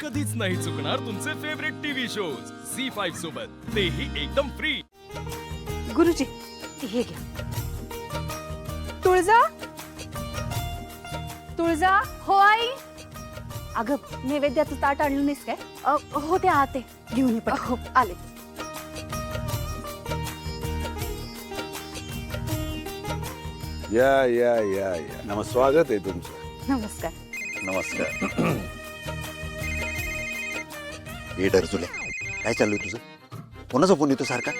कधीच नाही चुकणार तुमचे favourite TV shows C five सोबत. तेही एकदम फ्री गुरुजी हे घ्या. तुळजा? तुळजा हो आई. अगं नैवेद्याचं ताट आणलं नाहीस काय? अ, हो ते आते. घेऊन ये पटकन. हो आले. या या या या. नम स्वागत आहे तुमचं. नमस्कार. नमस्कार. हे डरजुले काय चालू आहे तुझं? कोणाचा फोन येतो सारखा?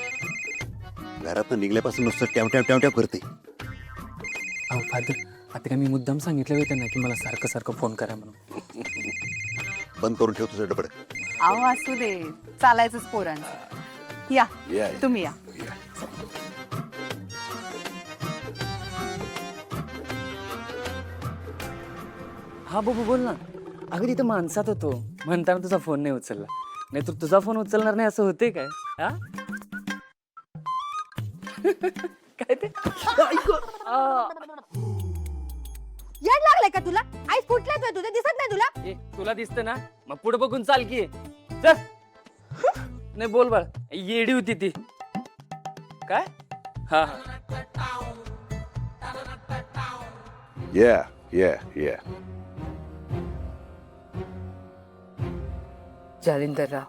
घरातनं निघल्यापासून नुसतं ट्याव ट्याव ट्याव ट्याव करते अहो फादर आता काय मी मुद्दाम सांगितलं होतं त्यांना की मला सारखं सारखं फोन करा म्हणून. बंद करून ठेव तुझं डबड. अहो असू दे. चालायचंच पोरांचं. या या या. तुम्ही या. हा बाबू बोल ना. अगं तिथं माणसात होतो. म्हणताना तुझा फोन नाही उचलला. नाही तर तुझा फोन उचलणार नाही असं होते काय? हा? काय ते? आ, याड लागलाय का तुला? आई फुटलाच आहे तुझं दिसत नाही तुला? ए, तुला दिसतं ना? मग पुढे बघून चाल की. चल. नाही बोल बाळ. येडी होती ती. काय? हा हा. या या या जालिंदरराव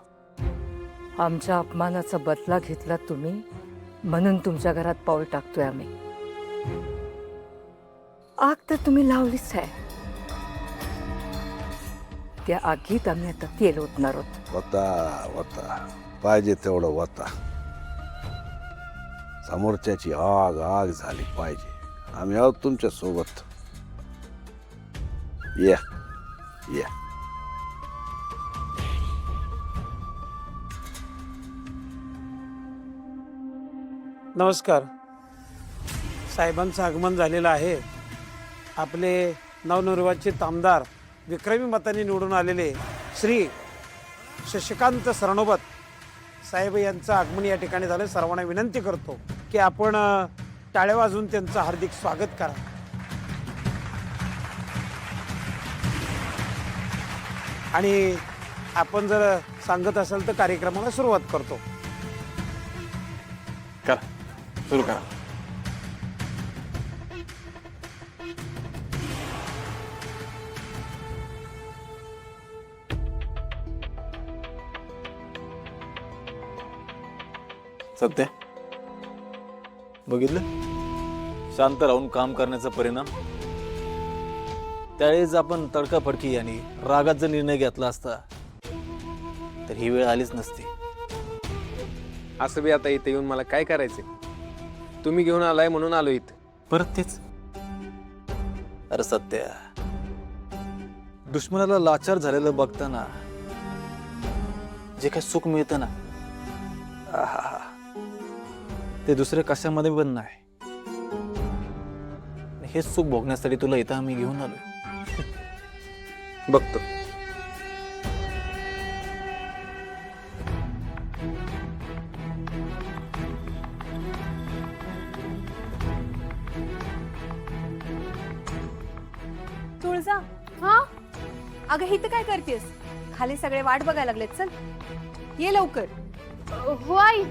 आमच्या अपमानाचा बदला घेतला तुम्ही म्हणून तुमच्या घरात पाऊल टाकतोय आम्ही. आग तर तुम्ही लावलीच आहे. त्या आगीत आम्ही आता तेल ओतणार आहोत. वता वता. पाहिजे तेवढं वता. समोरच्याची आग आग झाली पाहिजे. आम्ही आहोत तुमच्यासोबत. या या. नमस्कार. साहेबांचं आगमन झालेलं आहे. आपले नवनिर्वाचित आमदार विक्रमी मताने निवडून आलेले श्री शशिकांत सरणोबत साहेब यांचं आगमन या ठिकाणी झालं. सर्वांना विनंती करतो की आपण टाळ्या वाजून त्यांचं हार्दिक स्वागत करा. आणि आपण जर सांगत असाल तर कार्यक्रमाला सुरुवात करतो. करा सुरू करा सत्य. बघितलं? शांत राहून काम करण्याचा परिणाम. त्यावेळेस आपण तडकाफडकी आणि रागात जर निर्णय घेतला असता तर ही वेळ आलीच नसती. असं बी आता इथे येऊन मला काय करायचे तुम्ही घेऊन आलाय म्हणून आलो इथं. परत तेच. अरे सत्या. दुश्मनाला लाचार झालेलं बघताना जे काही सुख मिळतं ना आहा, ते दुसरे कशामध्ये पण नाही. हेच सुख भोगण्यासाठी तुला इथं आम्ही घेऊन आलो बघतो. तुळजा हा? अगं हिथं काय करतेस? खाली सगळे वाट बघायला लागलेत चल. ये लवकर. हो आई.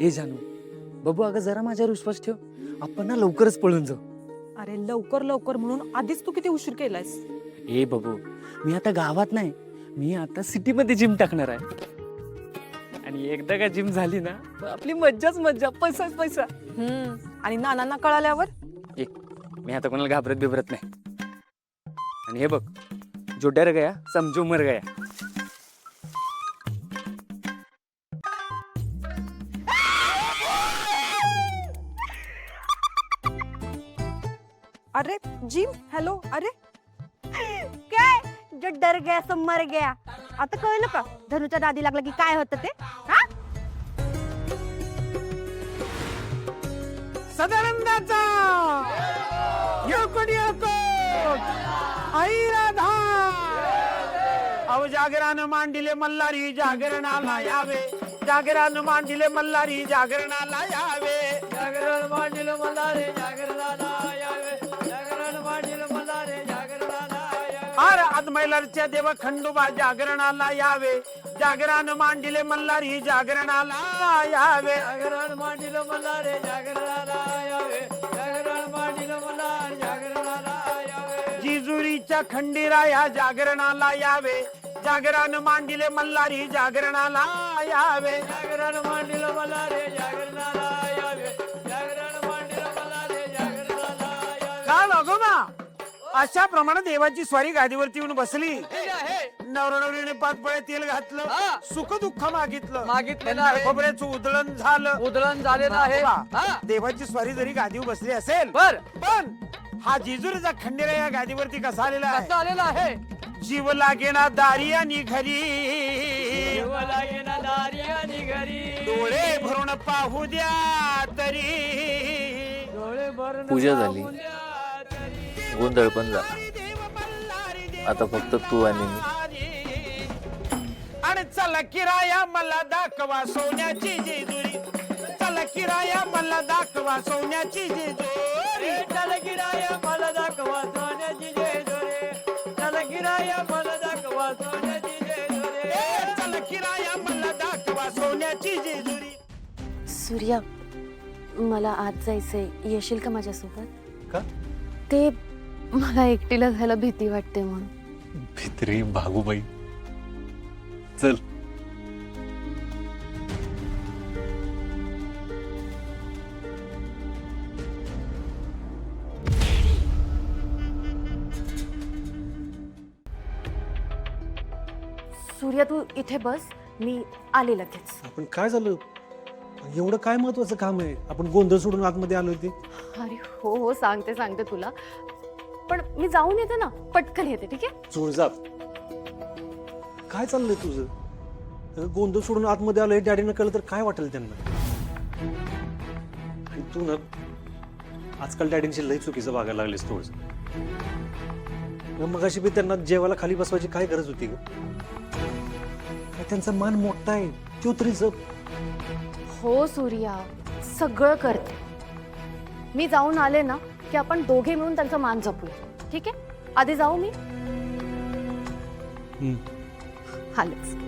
ए जानू बाबू अगं जरा माझ्यावर विश्वास ठेव. आपण ना लवकरच पळून जाऊ. अरे लवकर लवकर म्हणून आधीच तू किती उशीर केलायस? ए बाबू मी आता गावात नाही. मी आता सिटीमध्ये जिम टाकणार आहे. आणि एकदा का जिम झाली ना तर आपली मज्जाच मज्जा पैसाच पैसा. हम्म. आणि नानांना कळाल्यावर? ए मी आता कोणाला घाबरत बिबरत नाही. आणि हे बघ जो डर गया समजो मर गया. अरे जिम हॅलो अरे. काय? जो डर गया सो मर गया. आता कळलं का? धनुच्या दादी लागला की काय होतं ते? सदानंदाचा! येळकोट येळकोट! आई राधा अव जागरण मांडिले मल्हारी जागरणाला यावे. जागरण मांडिले मल्हारी जागरणाला यावे. जागरण मांडिले मल्हारी जागरणाला यावे. जागरण मांडिले मल्हारी आर आदमैलारच्या देव खंडोबा जागरणाला यावे. जागरण मांडिले मल्हारी जागरणाला यावे. जागरण मांडिले मल्हारी जागरण जागरणाला यावे. जागरण मांडिले मल्हारी जागरणाला यावे. जागरण मांडिले मल्हारी जागरणाला यावे. जागरण मांडिले मल्हारी जागरणाला यावे. का लागो ना अशा प्रमाणे देवाची स्वारी गादीवरती येऊन बसली. नवरनवरीने पाच पळे तेल घातलं. सुख दुःख मागितलं. मागितलं खोबऱ्याचं उधळण झालं. उधळण झालेलं आहे. देवाची स्वारी जरी गादीवर बसली असेल बर. पण हा जिजुरीचा खंडेरा या गादीवरती कसा आलेला आहे? आलेला आहे? जीव लागेना दारी आणि घरी. जीव लागेना दारी आणि घरी. डोळे भरून पाहू द्या तरी. डोळे भरून पूजा झाली. गोंधळ पण झाला. आता फक्त तू आणि मी. आणि चला किराया मला दाखवा सोन्याची जेजुरी. चला किराया मला दाखवा सोन्याची जेजुरी. चला किराया मला दाखवा सोन्याची जेजुरी. चला किराया मला दाखवा सोन्याची जेजुरी. चला किराया मला दाखवा सोन्याची जेजुरी. सूर्या मला आज जायचंय. येशील का माझ्यासोबत? का? ते मला एकटीला जायला भीती वाटते म्हणून. भित्री भागूबाई. चल. सूर्या तू इथे बस मी आले लगेच. आपण काय झालं? एवढं काय महत्वाचं काम आहे? आपण गोंधळ सोडून आतमध्ये आलो ते अरे हो हो सांगते सांगते तुला. पण मी जाऊन येते ना पटकन येते ठीक आहे? जोडजाप काय चाललंय तुझं? अगं, गोंधळ सोडून आतमध्ये आलोय डॅडीनं कळलं तर काय वाटेल त्यांना? आणि तू ना आजकाल डॅडींशी लई चुकीचं वागायला लागलीस थोडस मग अशी बी त्यांना जेवायला खाली बसवायची काय गरज होती ग? त्यांचा मान मोठा आहे. तो तरी जप हो सूर्या. सगळं करते. मी जाऊन आले ना की आपण दोघे मिळून त्यांचा मान जपूया. ठीक आहे? आधी जाऊ मी? आलेच.